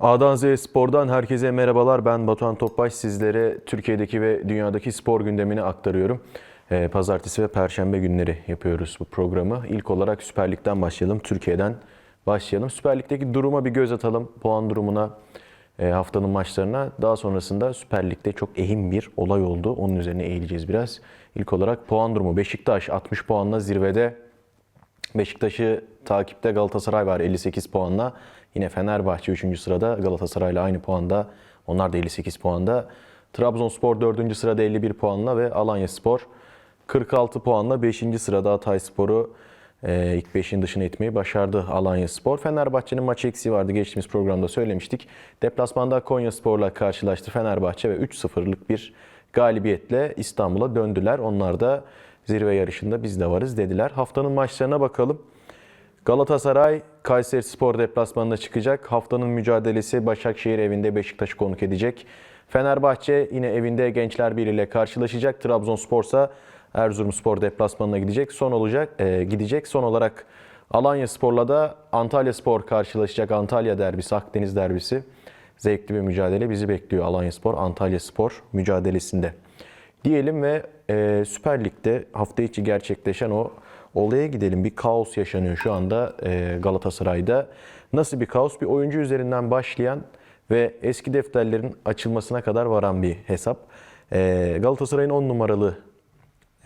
A'dan Z'ye Spor'dan herkese merhabalar. Ben Batuhan Topbaş. Sizlere Türkiye'deki ve dünyadaki spor gündemini aktarıyorum. Ee, Pazartesi ve Perşembe günleri yapıyoruz bu programı. İlk olarak Süper Lig'den başlayalım. Türkiye'den başlayalım. Süper Lig'deki duruma bir göz atalım. Puan durumuna, e, haftanın maçlarına. Daha sonrasında Süper Lig'de çok ehim bir olay oldu. Onun üzerine eğileceğiz biraz. İlk olarak puan durumu. Beşiktaş 60 puanla zirvede. Beşiktaş'ı takipte Galatasaray var 58 puanla. Yine Fenerbahçe 3. sırada Galatasaray'la aynı puanda. Onlar da 58 puanda. Trabzonspor 4. sırada 51 puanla ve Alanyaspor 46 puanla 5. sırada Hatayspor'u e, ilk 5'in dışına etmeyi başardı Alanyaspor. Fenerbahçe'nin maç eksiği vardı geçtiğimiz programda söylemiştik. Deplasmanda Konyaspor'la karşılaştı Fenerbahçe ve 3-0'lık bir galibiyetle İstanbul'a döndüler. Onlar da zirve yarışında biz de varız dediler. Haftanın maçlarına bakalım. Galatasaray Kayseri Spor deplasmanına çıkacak. Haftanın mücadelesi Başakşehir evinde Beşiktaş'ı konuk edecek. Fenerbahçe yine evinde Gençler Birliği ile karşılaşacak. Trabzonspor ise Erzurumspor deplasmanına gidecek. Son olacak e, gidecek. Son olarak Alanya Spor'la da Antalya Spor karşılaşacak. Antalya derbisi, Akdeniz derbisi. Zevkli bir mücadele bizi bekliyor Alanya Spor, Antalya Spor mücadelesinde. Diyelim ve e, Süper Lig'de hafta içi gerçekleşen o olaya gidelim. Bir kaos yaşanıyor şu anda e, Galatasaray'da. Nasıl bir kaos? Bir oyuncu üzerinden başlayan ve eski defterlerin açılmasına kadar varan bir hesap. E, Galatasaray'ın 10 numaralı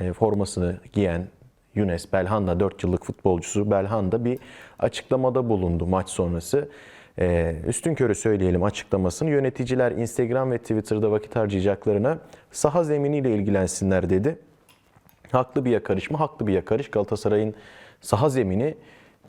e, formasını giyen Younes Belhanda 4 yıllık futbolcusu Belhanda bir açıklamada bulundu maç sonrası. Üstün körü söyleyelim açıklamasını. Yöneticiler Instagram ve Twitter'da vakit harcayacaklarına saha zeminiyle ilgilensinler dedi. Haklı bir yakarış mı? Haklı bir yakarış. Galatasaray'ın saha zemini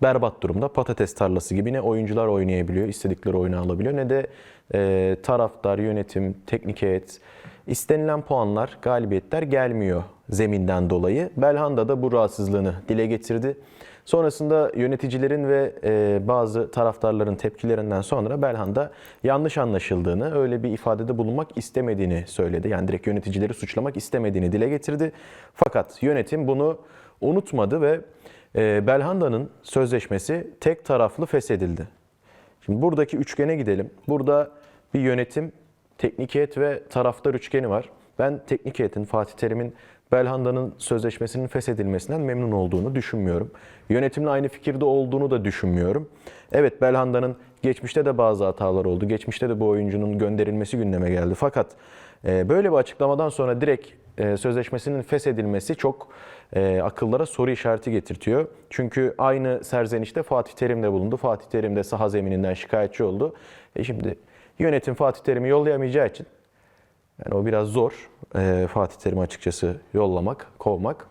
berbat durumda. Patates tarlası gibi ne oyuncular oynayabiliyor, istedikleri oyunu alabiliyor ne de e, taraftar, yönetim, teknik heyet istenilen puanlar, galibiyetler gelmiyor zeminden dolayı. Belhanda da bu rahatsızlığını dile getirdi. Sonrasında yöneticilerin ve e, bazı taraftarların tepkilerinden sonra Belhanda yanlış anlaşıldığını, öyle bir ifadede bulunmak istemediğini söyledi. Yani direkt yöneticileri suçlamak istemediğini dile getirdi. Fakat yönetim bunu unutmadı ve e, Belhanda'nın sözleşmesi tek taraflı feshedildi. Şimdi buradaki üçgene gidelim. Burada bir yönetim, teknik heyet ve taraftar üçgeni var. Ben teknik heyetin, Fatih Terim'in Belhanda'nın sözleşmesinin feshedilmesinden memnun olduğunu düşünmüyorum. Yönetimle aynı fikirde olduğunu da düşünmüyorum. Evet Belhanda'nın geçmişte de bazı hatalar oldu. Geçmişte de bu oyuncunun gönderilmesi gündeme geldi. Fakat e, böyle bir açıklamadan sonra direkt e, sözleşmesinin feshedilmesi çok e, akıllara soru işareti getirtiyor. Çünkü aynı serzenişte Fatih Terim de bulundu. Fatih Terim de saha zemininden şikayetçi oldu. E şimdi yönetim Fatih Terim'i yollayamayacağı için yani o biraz zor e, Fatih Terim'i açıkçası yollamak, kovmak.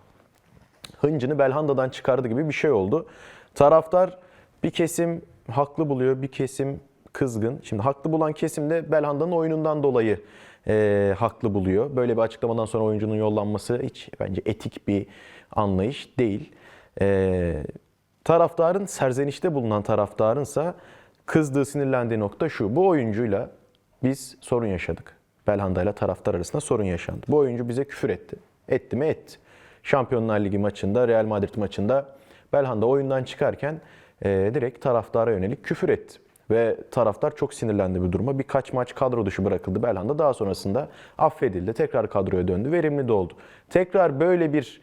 Hıncını Belhanda'dan çıkardı gibi bir şey oldu. Taraftar bir kesim haklı buluyor, bir kesim kızgın. Şimdi haklı bulan kesim de Belhanda'nın oyunundan dolayı e, haklı buluyor. Böyle bir açıklamadan sonra oyuncunun yollanması hiç bence etik bir anlayış değil. E, taraftarın, serzenişte bulunan taraftarınsa kızdığı, sinirlendiği nokta şu. Bu oyuncuyla biz sorun yaşadık. Belhanda ile taraftar arasında sorun yaşandı. Bu oyuncu bize küfür etti. Etti mi? Etti. Şampiyonlar Ligi maçında, Real Madrid maçında Belhanda oyundan çıkarken e, direkt taraftara yönelik küfür etti. Ve taraftar çok sinirlendi bu duruma. Birkaç maç kadro dışı bırakıldı Belhanda. Daha sonrasında affedildi. Tekrar kadroya döndü. Verimli de oldu. Tekrar böyle bir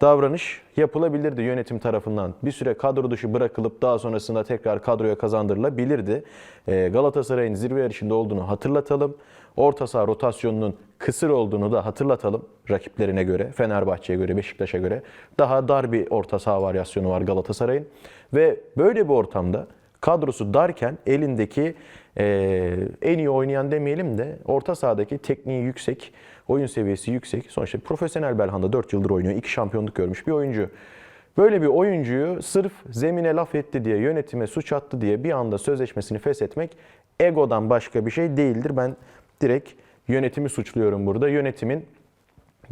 davranış yapılabilirdi yönetim tarafından. Bir süre kadro dışı bırakılıp daha sonrasında tekrar kadroya kazandırılabilirdi. Ee, Galatasaray'ın zirve yarışında olduğunu hatırlatalım. Orta saha rotasyonunun kısır olduğunu da hatırlatalım rakiplerine göre, Fenerbahçe'ye göre, Beşiktaş'a göre. Daha dar bir orta saha varyasyonu var Galatasaray'ın. Ve böyle bir ortamda kadrosu darken elindeki e, en iyi oynayan demeyelim de orta sahadaki tekniği yüksek, oyun seviyesi yüksek. Sonuçta profesyonel Belhanda 4 yıldır oynuyor. 2 şampiyonluk görmüş bir oyuncu. Böyle bir oyuncuyu sırf zemine laf etti diye, yönetime suç attı diye bir anda sözleşmesini feshetmek egodan başka bir şey değildir. Ben direkt yönetimi suçluyorum burada. Yönetimin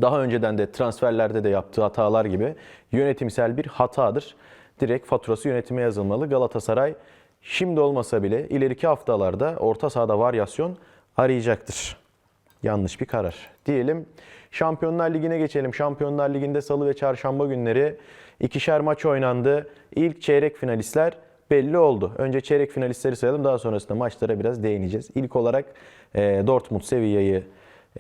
daha önceden de transferlerde de yaptığı hatalar gibi yönetimsel bir hatadır. Direkt faturası yönetime yazılmalı. Galatasaray şimdi olmasa bile ileriki haftalarda orta sahada varyasyon arayacaktır. Yanlış bir karar. Diyelim Şampiyonlar Ligi'ne geçelim. Şampiyonlar Ligi'nde salı ve çarşamba günleri ikişer maç oynandı. İlk çeyrek finalistler belli oldu. Önce çeyrek finalistleri sayalım daha sonrasında maçlara biraz değineceğiz. İlk olarak e, Dortmund Sevilla'yı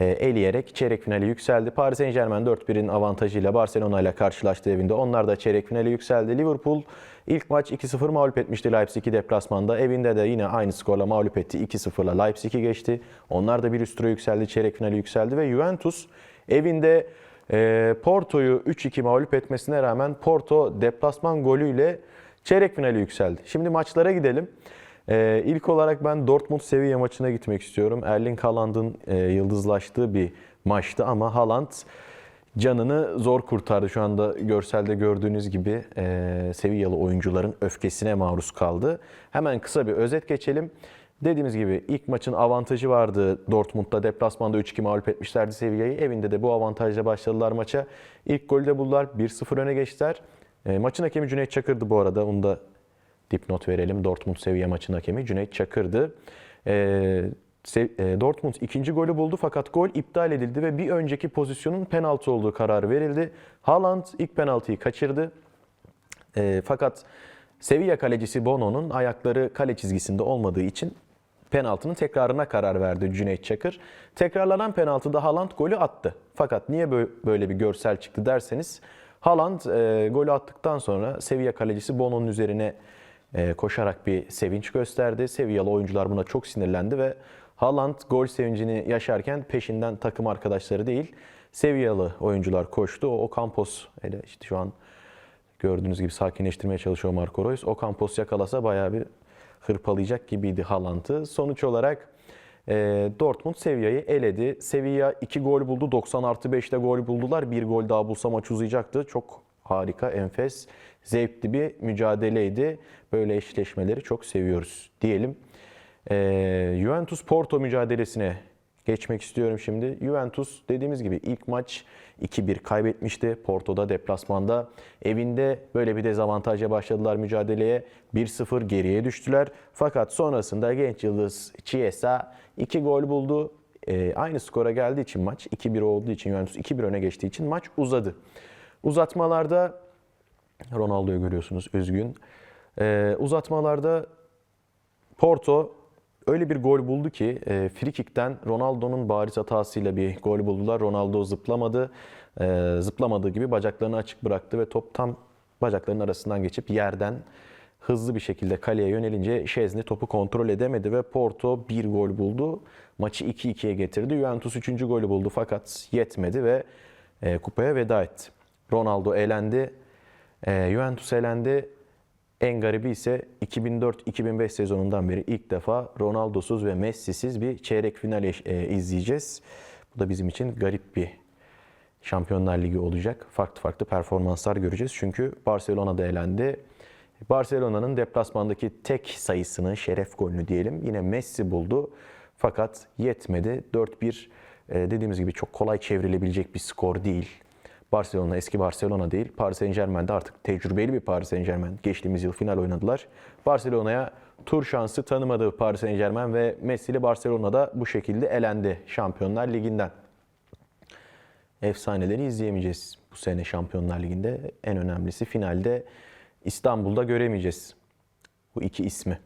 eleyerek çeyrek finale yükseldi. Paris Saint Germain 4-1'in avantajıyla Barcelona ile karşılaştı evinde. Onlar da çeyrek finale yükseldi. Liverpool ilk maç 2-0 mağlup etmişti Leipzig'i deplasmanda. Evinde de yine aynı skorla mağlup etti. 2-0'la Leipzig'i geçti. Onlar da bir üst tura yükseldi. Çeyrek finale yükseldi ve Juventus evinde e, Porto'yu 3-2 mağlup etmesine rağmen Porto deplasman golüyle çeyrek finale yükseldi. Şimdi maçlara gidelim. Ee, ilk olarak ben Dortmund Sevilla maçına gitmek istiyorum. Erling Haaland'ın e, yıldızlaştığı bir maçtı ama Haaland canını zor kurtardı. Şu anda görselde gördüğünüz gibi e, Sevillalı oyuncuların öfkesine maruz kaldı. Hemen kısa bir özet geçelim. Dediğimiz gibi ilk maçın avantajı vardı. Dortmund'da deplasmanda 3-2 mağlup etmişlerdi Sevilla'yı. Evinde de bu avantajla başladılar maça. İlk golü de buldular. 1-0 öne geçtiler. E, maçın hakemi Cüneyt Çakır'dı bu arada. Onu da dipnot verelim. Dortmund Sevilla maçın hakemi Cüneyt Çakır'dı. Ee, e, Dortmund ikinci golü buldu fakat gol iptal edildi ve bir önceki pozisyonun penaltı olduğu kararı verildi. Haaland ilk penaltıyı kaçırdı. Ee, fakat Sevilla kalecisi Bono'nun ayakları kale çizgisinde olmadığı için penaltının tekrarına karar verdi Cüneyt Çakır. Tekrarlanan penaltıda Haaland golü attı. Fakat niye bö- böyle bir görsel çıktı derseniz Haaland e, golü attıktan sonra Sevilla kalecisi Bono'nun üzerine koşarak bir sevinç gösterdi. Sevillalı oyuncular buna çok sinirlendi ve Haaland gol sevincini yaşarken peşinden takım arkadaşları değil Sevillalı oyuncular koştu. O Ocampos hele işte şu an gördüğünüz gibi sakinleştirmeye çalışıyor Marco Reus. Ocampos yakalasa bayağı bir hırpalayacak gibiydi Haaland'ı. Sonuç olarak e, Dortmund Sevilla'yı eledi. Sevilla 2 gol buldu. 90 artı 5'te gol buldular. Bir gol daha bulsa maç uzayacaktı. Çok harika, enfes, zevkli bir mücadeleydi. Böyle eşleşmeleri çok seviyoruz diyelim. E, Juventus Porto mücadelesine geçmek istiyorum şimdi. Juventus dediğimiz gibi ilk maç 2-1 kaybetmişti. Porto'da deplasmanda evinde böyle bir dezavantajla başladılar mücadeleye. 1-0 geriye düştüler. Fakat sonrasında genç yıldız Chiesa 2 gol buldu. Ee, aynı skora geldiği için maç 2-1 olduğu için Juventus 2-1 öne geçtiği için maç uzadı. Uzatmalarda Ronaldo'yu görüyorsunuz üzgün. Ee, uzatmalarda Porto öyle bir gol buldu ki e, frikikten Ronaldo'nun bariz hatasıyla bir gol buldular. Ronaldo zıplamadı. E, zıplamadığı gibi bacaklarını açık bıraktı ve top tam bacaklarının arasından geçip yerden hızlı bir şekilde kaleye yönelince Şezni topu kontrol edemedi ve Porto bir gol buldu. Maçı 2-2'ye getirdi. Juventus 3. golü buldu fakat yetmedi ve e, kupaya veda etti. Ronaldo elendi. E, Juventus elendi. En garibi ise 2004-2005 sezonundan beri ilk defa Ronaldo'suz ve Messi'siz bir çeyrek final e, izleyeceğiz. Bu da bizim için garip bir Şampiyonlar Ligi olacak. Farklı farklı performanslar göreceğiz. Çünkü Barcelona'da elendi. Barcelona'nın deplasmandaki tek sayısını, şeref golünü diyelim yine Messi buldu. Fakat yetmedi. 4-1 e, dediğimiz gibi çok kolay çevrilebilecek bir skor değil. Barcelona eski Barcelona değil. Paris Saint Germain'de artık tecrübeli bir Paris Saint Germain. Geçtiğimiz yıl final oynadılar. Barcelona'ya tur şansı tanımadı Paris Saint Germain ve Messi'li Barcelona'da bu şekilde elendi Şampiyonlar Ligi'nden. Efsaneleri izleyemeyeceğiz bu sene Şampiyonlar Ligi'nde. En önemlisi finalde İstanbul'da göremeyeceğiz bu iki ismi.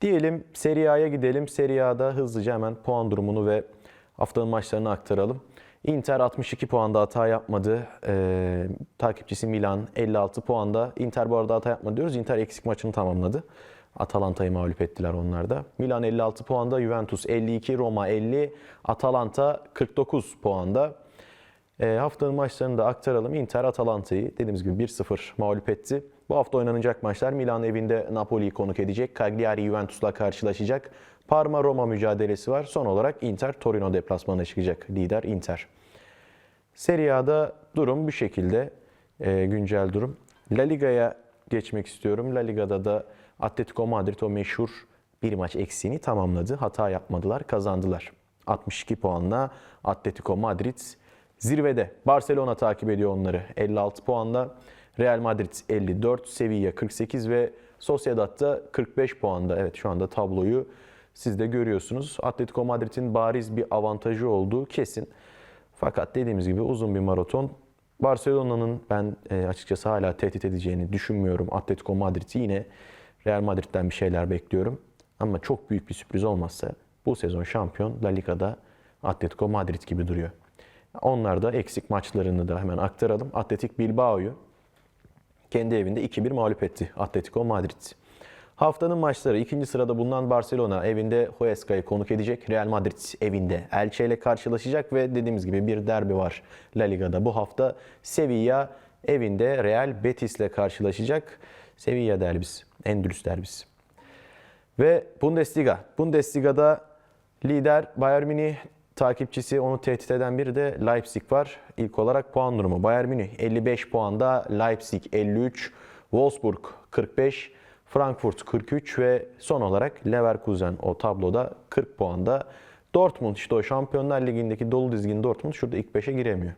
Diyelim Serie A'ya gidelim. Serie A'da hızlıca hemen puan durumunu ve haftanın maçlarını aktaralım. Inter 62 puanda hata yapmadı. Ee, takipçisi Milan 56 puanda. Inter bu arada hata yapmadı diyoruz. Inter eksik maçını tamamladı. Atalanta'yı mağlup ettiler onlar da. Milan 56 puanda, Juventus 52, Roma 50, Atalanta 49 puanda. E, haftanın maçlarını da aktaralım. Inter Atalanta'yı dediğimiz gibi 1-0 mağlup etti. Bu hafta oynanacak maçlar Milan evinde Napoli'yi konuk edecek. Cagliari Juventus'la karşılaşacak. Parma Roma mücadelesi var. Son olarak Inter Torino deplasmanına çıkacak. Lider Inter. Serie A'da durum bu şekilde. E, güncel durum. La Liga'ya geçmek istiyorum. La Liga'da da Atletico Madrid o meşhur bir maç eksiğini tamamladı. Hata yapmadılar, kazandılar. 62 puanla Atletico Madrid zirvede. Barcelona takip ediyor onları 56 puanla. Real Madrid 54, Sevilla 48 ve Sociedad da 45 puanda. Evet şu anda tabloyu siz de görüyorsunuz. Atletico Madrid'in bariz bir avantajı olduğu kesin. Fakat dediğimiz gibi uzun bir maraton. Barcelona'nın ben e, açıkçası hala tehdit edeceğini düşünmüyorum. Atletico Madrid'i yine Real Madrid'den bir şeyler bekliyorum. Ama çok büyük bir sürpriz olmazsa bu sezon şampiyon La Liga'da Atletico Madrid gibi duruyor. Onlar da eksik maçlarını da hemen aktaralım. Atletik Bilbao'yu kendi evinde 2-1 mağlup etti Atletico Madrid. Haftanın maçları ikinci sırada bulunan Barcelona evinde Huesca'yı konuk edecek. Real Madrid evinde Elche ile karşılaşacak ve dediğimiz gibi bir derbi var La Liga'da. Bu hafta Sevilla evinde Real Betis ile karşılaşacak. Sevilla derbisi, Endülüs derbisi. Ve Bundesliga. Bundesliga'da lider Bayern Münih takipçisi onu tehdit eden biri de Leipzig var. İlk olarak puan durumu. Bayern Münih 55 puanda, Leipzig 53, Wolfsburg 45, Frankfurt 43 ve son olarak Leverkusen o tabloda 40 puanda. Dortmund işte o Şampiyonlar Ligi'ndeki dolu dizgin Dortmund şurada ilk 5'e giremiyor.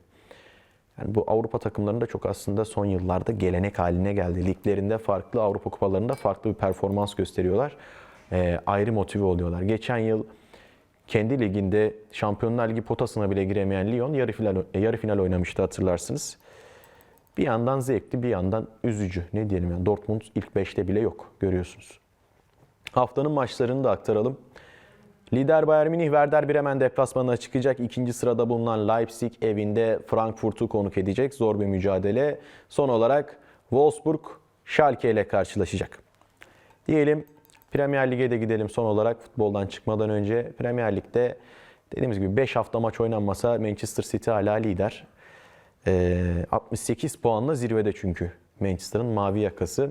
Yani bu Avrupa takımlarında çok aslında son yıllarda gelenek haline geldi. Liglerinde farklı, Avrupa kupalarında farklı bir performans gösteriyorlar. Ee, ayrı motive oluyorlar. Geçen yıl kendi liginde Şampiyonlar Ligi potasına bile giremeyen Lyon yarı final, yarı final oynamıştı hatırlarsınız. Bir yandan zevkli, bir yandan üzücü. Ne diyelim yani Dortmund ilk 5'te bile yok görüyorsunuz. Haftanın maçlarını da aktaralım. Lider Bayern Münih Werder Bremen deplasmanına çıkacak. İkinci sırada bulunan Leipzig evinde Frankfurt'u konuk edecek. Zor bir mücadele. Son olarak Wolfsburg Schalke ile karşılaşacak. Diyelim Premier Lig'e de gidelim son olarak futboldan çıkmadan önce. Premier Lig'de dediğimiz gibi 5 hafta maç oynanmasa Manchester City hala lider. Ee, 68 puanla zirvede çünkü Manchester'ın mavi yakası.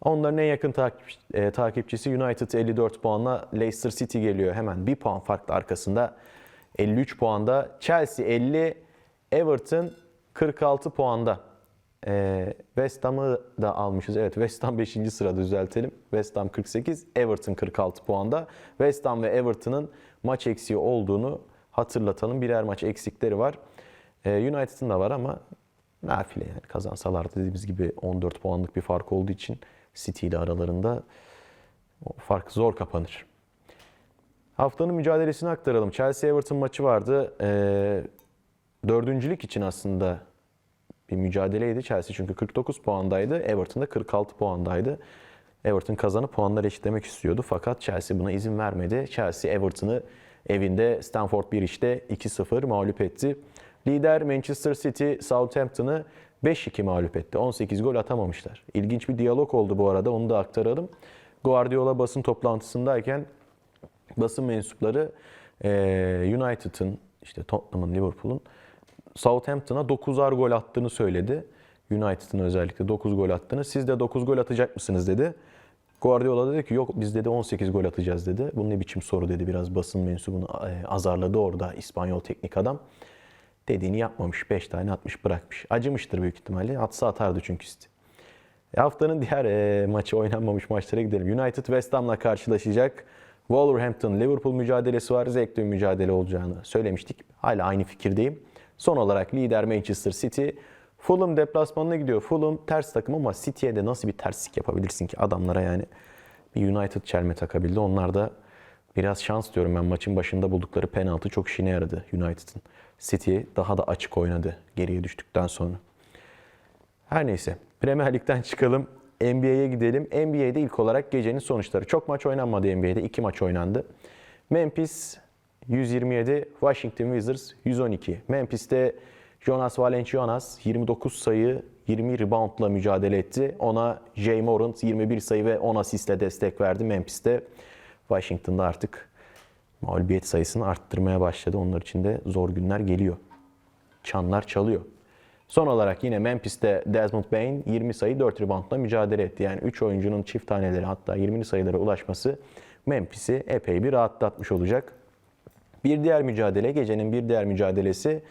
Onların en yakın takip, e, takipçisi United 54 puanla Leicester City geliyor. Hemen bir puan farklı arkasında 53 puanda. Chelsea 50, Everton 46 puanda. Ee, West Ham'ı da almışız. Evet West Ham 5. sırada düzeltelim. West Ham 48, Everton 46 puanda. West Ham ve Everton'ın maç eksiği olduğunu hatırlatalım. Birer maç eksikleri var. Ee, United'ın da var ama nafile yani kazansalar dediğimiz gibi 14 puanlık bir fark olduğu için City ile aralarında o fark zor kapanır. Haftanın mücadelesini aktaralım. Chelsea-Everton maçı vardı. Ee, dördüncülük için aslında bir mücadeleydi. Chelsea çünkü 49 puandaydı. Everton da 46 puandaydı. Everton kazanıp puanları eşitlemek istiyordu. Fakat Chelsea buna izin vermedi. Chelsea Everton'ı evinde Stamford Bridge'de 2-0 mağlup etti. Lider Manchester City Southampton'ı 5-2 mağlup etti. 18 gol atamamışlar. İlginç bir diyalog oldu bu arada. Onu da aktaralım. Guardiola basın toplantısındayken basın mensupları United'ın, işte Tottenham'ın, Liverpool'un Southampton'a 9'ar gol attığını söyledi. United'ın özellikle 9 gol attığını. Siz de 9 gol atacak mısınız dedi. Guardiola dedi ki yok biz dedi 18 gol atacağız dedi. Bu ne biçim soru dedi. Biraz basın mensubunu azarladı orada İspanyol teknik adam. Dediğini yapmamış. 5 tane atmış bırakmış. Acımıştır büyük ihtimalle. Atsa atardı çünkü City. E, haftanın diğer e, maçı oynanmamış maçlara gidelim. United West Ham'la karşılaşacak. Wolverhampton Liverpool mücadelesi var. Zevkli bir mücadele olacağını söylemiştik. Hala aynı fikirdeyim. Son olarak lider Manchester City. Fulham deplasmanına gidiyor. Fulham ters takım ama City'ye de nasıl bir terslik yapabilirsin ki adamlara yani. Bir United çelme takabildi. Onlar da biraz şans diyorum ben. Maçın başında buldukları penaltı çok işine yaradı United'ın. City daha da açık oynadı geriye düştükten sonra. Her neyse Premier Lig'den çıkalım. NBA'ye gidelim. NBA'de ilk olarak gecenin sonuçları. Çok maç oynanmadı NBA'de. iki maç oynandı. Memphis 127, Washington Wizards 112. Memphis'te Jonas Valanciunas 29 sayı, 20 reboundla mücadele etti. Ona Jay Morant 21 sayı ve 10 asistle destek verdi. Memphis'te Washington'da artık mağlubiyet sayısını arttırmaya başladı. Onlar için de zor günler geliyor. Çanlar çalıyor. Son olarak yine Memphis'te Desmond Bain 20 sayı 4 reboundla mücadele etti. Yani 3 oyuncunun çift taneleri hatta 20'li sayılara ulaşması Memphis'i epey bir rahatlatmış olacak. Bir diğer mücadele, gecenin bir diğer mücadelesi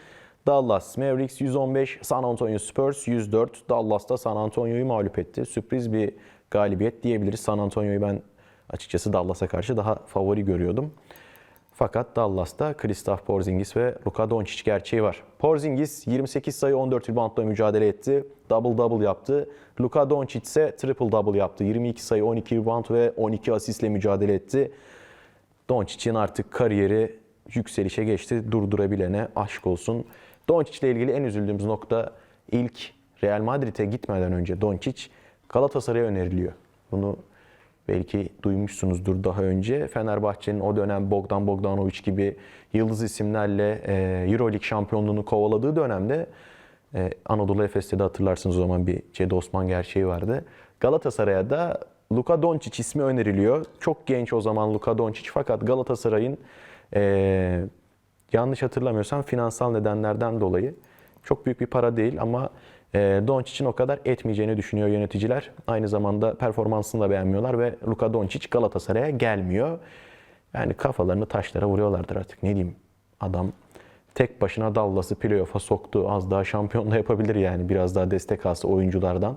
Dallas Mavericks 115, San Antonio Spurs 104. Dallas da San Antonio'yu mağlup etti. Sürpriz bir galibiyet diyebiliriz. San Antonio'yu ben açıkçası Dallas'a karşı daha favori görüyordum. Fakat Dallas'ta Kristaps Porzingis ve Luka Doncic gerçeği var. Porzingis 28 sayı 14 reboundla mücadele etti. Double double yaptı. Luka Doncic ise triple double yaptı. 22 sayı 12 rebound ve 12 asistle mücadele etti. Doncic'in artık kariyeri yükselişe geçti. Durdurabilene aşk olsun. Doncic ile ilgili en üzüldüğümüz nokta ilk Real Madrid'e gitmeden önce Doncic Galatasaray'a öneriliyor. Bunu Belki duymuşsunuzdur daha önce. Fenerbahçe'nin o dönem Bogdan Bogdanovic gibi yıldız isimlerle e, Euroleague şampiyonluğunu kovaladığı dönemde e, Anadolu Efes'te de hatırlarsınız o zaman bir Cedi Osman gerçeği vardı. Galatasaray'a da Luka Doncic ismi öneriliyor. Çok genç o zaman Luka Doncic fakat Galatasaray'ın e, yanlış hatırlamıyorsam finansal nedenlerden dolayı çok büyük bir para değil ama e, Doncic'in o kadar etmeyeceğini düşünüyor yöneticiler. Aynı zamanda performansını da beğenmiyorlar ve Luka Doncic Galatasaray'a gelmiyor. Yani kafalarını taşlara vuruyorlardır artık ne diyeyim. Adam tek başına Dallas'ı playoff'a soktu. Az daha şampiyonla yapabilir yani biraz daha destek alsa oyunculardan.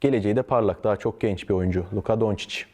Geleceği de parlak, daha çok genç bir oyuncu Luka Doncic.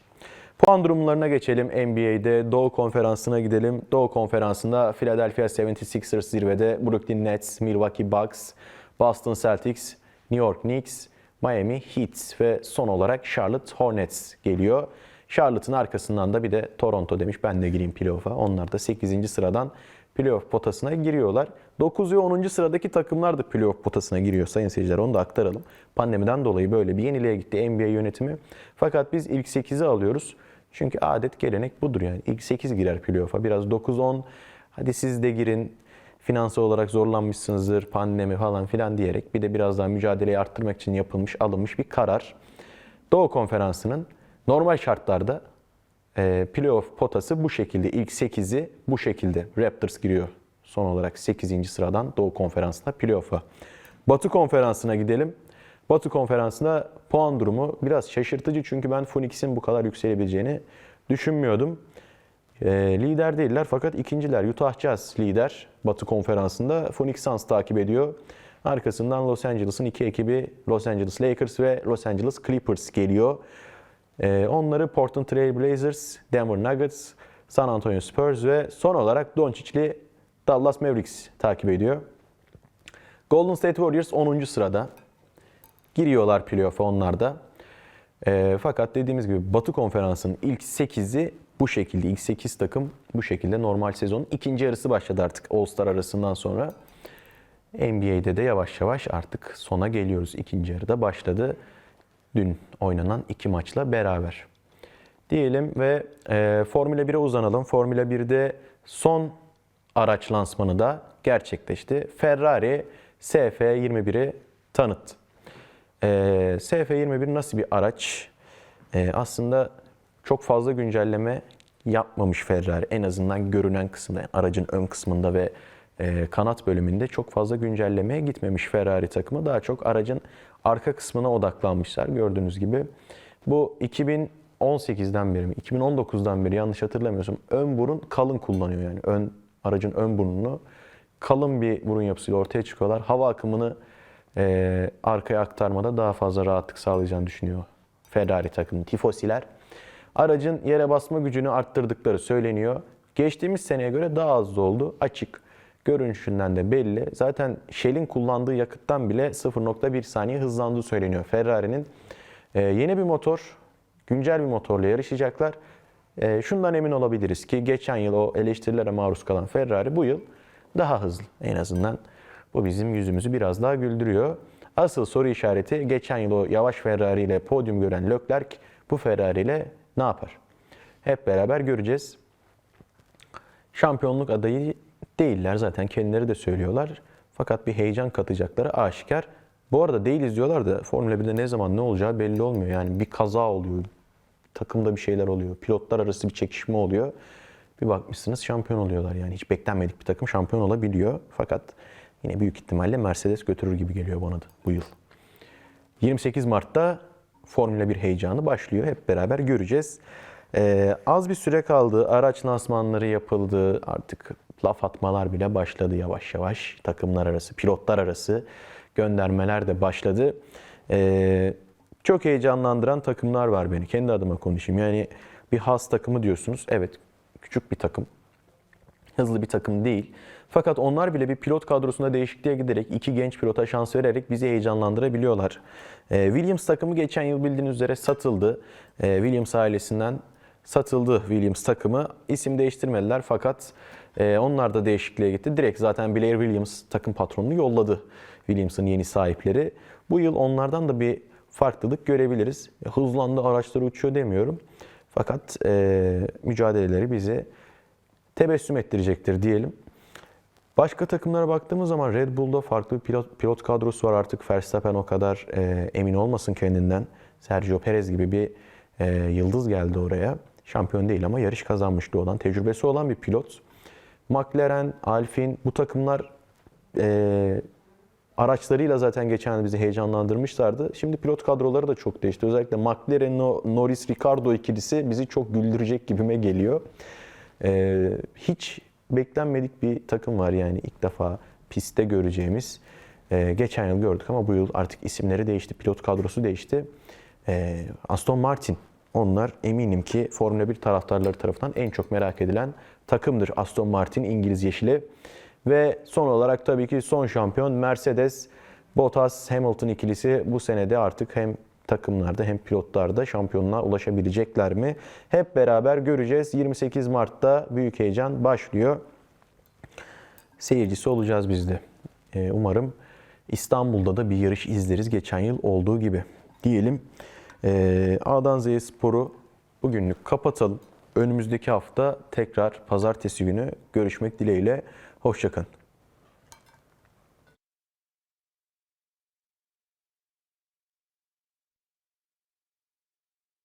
Puan durumlarına geçelim NBA'de. Doğu Konferansı'na gidelim. Doğu Konferansı'nda Philadelphia 76ers zirvede, Brooklyn Nets, Milwaukee Bucks, Boston Celtics, New York Knicks, Miami Heat ve son olarak Charlotte Hornets geliyor. Charlotte'ın arkasından da bir de Toronto demiş ben de gireyim playoff'a. Onlar da 8. sıradan playoff potasına giriyorlar. 9 ve 10. sıradaki takımlar da playoff potasına giriyor sayın seyirciler. Onu da aktaralım. Pandemiden dolayı böyle bir yeniliğe gitti NBA yönetimi. Fakat biz ilk 8'i alıyoruz. Çünkü adet gelenek budur yani. İlk 8 girer playoff'a. Biraz 9-10 hadi siz de girin. Finansal olarak zorlanmışsınızdır, pandemi falan filan diyerek bir de biraz daha mücadeleyi arttırmak için yapılmış, alınmış bir karar. Doğu Konferansı'nın normal şartlarda e, playoff potası bu şekilde. ilk 8'i bu şekilde. Raptors giriyor son olarak 8. sıradan Doğu Konferansı'na playoff'a. Batı Konferansı'na gidelim. Batı Konferansı'nda puan durumu biraz şaşırtıcı çünkü ben Phoenix'in bu kadar yükselebileceğini düşünmüyordum. E, lider değiller fakat ikinciler. Utah Jazz lider Batı Konferansı'nda. Phoenix Suns takip ediyor. Arkasından Los Angeles'ın iki ekibi Los Angeles Lakers ve Los Angeles Clippers geliyor. Ee, onları Portland Trail Blazers, Denver Nuggets, San Antonio Spurs ve son olarak Doncic'li Dallas Mavericks takip ediyor. Golden State Warriors 10. sırada. Giriyorlar playoff'a onlar da. Ee, fakat dediğimiz gibi Batı Konferansı'nın ilk 8'i bu şekilde. ilk 8 takım bu şekilde normal sezonun ikinci yarısı başladı artık All-Star arasından sonra. NBA'de de yavaş yavaş artık sona geliyoruz. İkinci yarıda başladı. Dün oynanan iki maçla beraber. Diyelim ve e, Formula 1'e uzanalım. Formula 1'de son araç lansmanı da gerçekleşti. Ferrari SF21'i tanıttı. E, SF21 nasıl bir araç? E, aslında çok fazla güncelleme yapmamış Ferrari. En azından görünen kısımda, aracın ön kısmında ve e, kanat bölümünde çok fazla güncellemeye gitmemiş Ferrari takımı. Daha çok aracın arka kısmına odaklanmışlar gördüğünüz gibi. Bu 2018'den beri mi, 2019'dan beri yanlış hatırlamıyorsam ön burun kalın kullanıyor yani. Ön aracın ön burnunu kalın bir burun yapısıyla ortaya çıkıyorlar. Hava akımını e, arkaya aktarmada daha fazla rahatlık sağlayacağını düşünüyor Ferrari takımı tifosiler. Aracın yere basma gücünü arttırdıkları söyleniyor. Geçtiğimiz seneye göre daha az oldu. Açık. Görünüşünden de belli. Zaten Shell'in kullandığı yakıttan bile 0.1 saniye hızlandığı söyleniyor. Ferrari'nin e, yeni bir motor, güncel bir motorla yarışacaklar. E, şundan emin olabiliriz ki geçen yıl o eleştirilere maruz kalan Ferrari bu yıl daha hızlı. En azından bu bizim yüzümüzü biraz daha güldürüyor. Asıl soru işareti geçen yıl o yavaş Ferrari ile podyum gören Leclerc bu Ferrari ile ne yapar? Hep beraber göreceğiz. Şampiyonluk adayı değiller zaten kendileri de söylüyorlar. Fakat bir heyecan katacakları aşikar. Bu arada değiliz diyorlar da Formula 1'de ne zaman ne olacağı belli olmuyor. Yani bir kaza oluyor, takımda bir şeyler oluyor, pilotlar arası bir çekişme oluyor. Bir bakmışsınız şampiyon oluyorlar. Yani hiç beklenmedik bir takım şampiyon olabiliyor. Fakat yine büyük ihtimalle Mercedes götürür gibi geliyor bana da bu yıl. 28 Mart'ta Formula 1 heyecanı başlıyor. Hep beraber göreceğiz. Ee, az bir süre kaldı. Araç lansmanları yapıldı. Artık laf atmalar bile başladı yavaş yavaş. Takımlar arası, pilotlar arası göndermeler de başladı. Ee, çok heyecanlandıran takımlar var beni. Kendi adıma konuşayım. Yani bir has takımı diyorsunuz. Evet, küçük bir takım. Hızlı bir takım değil. Fakat onlar bile bir pilot kadrosunda değişikliğe giderek iki genç pilota şans vererek bizi heyecanlandırabiliyorlar. Ee, Williams takımı geçen yıl bildiğiniz üzere satıldı. Ee, Williams ailesinden satıldı Williams takımı. İsim değiştirmediler fakat e, onlar da değişikliğe gitti. Direkt zaten Blair Williams takım patronunu yolladı Williams'ın yeni sahipleri. Bu yıl onlardan da bir farklılık görebiliriz. Hızlandı, araçları uçuyor demiyorum. Fakat e, mücadeleleri bizi tebessüm ettirecektir diyelim. Başka takımlara baktığımız zaman Red Bull'da farklı bir pilot, pilot kadrosu var artık. Verstappen o kadar e, emin olmasın kendinden. Sergio Perez gibi bir e, yıldız geldi oraya. Şampiyon değil ama yarış kazanmıştı olan, tecrübesi olan bir pilot. McLaren, Alpine bu takımlar e, araçlarıyla zaten geçen bizi heyecanlandırmışlardı. Şimdi pilot kadroları da çok değişti. Özellikle McLaren'in o Norris-Ricardo ikilisi bizi çok güldürecek gibime geliyor. Ee, hiç beklenmedik bir takım var yani ilk defa pistte göreceğimiz. Ee, geçen yıl gördük ama bu yıl artık isimleri değişti, pilot kadrosu değişti. Ee, Aston Martin, onlar eminim ki Formula 1 taraftarları tarafından en çok merak edilen takımdır Aston Martin İngiliz yeşili. Ve son olarak tabii ki son şampiyon Mercedes, Bottas, Hamilton ikilisi bu senede artık hem takımlarda hem pilotlarda şampiyonluğa ulaşabilecekler mi? Hep beraber göreceğiz. 28 Mart'ta büyük heyecan başlıyor. Seyircisi olacağız biz de. Ee, umarım İstanbul'da da bir yarış izleriz geçen yıl olduğu gibi. Diyelim ee, A'dan Z'ye sporu bugünlük kapatalım. Önümüzdeki hafta tekrar pazartesi günü görüşmek dileğiyle. Hoşçakalın.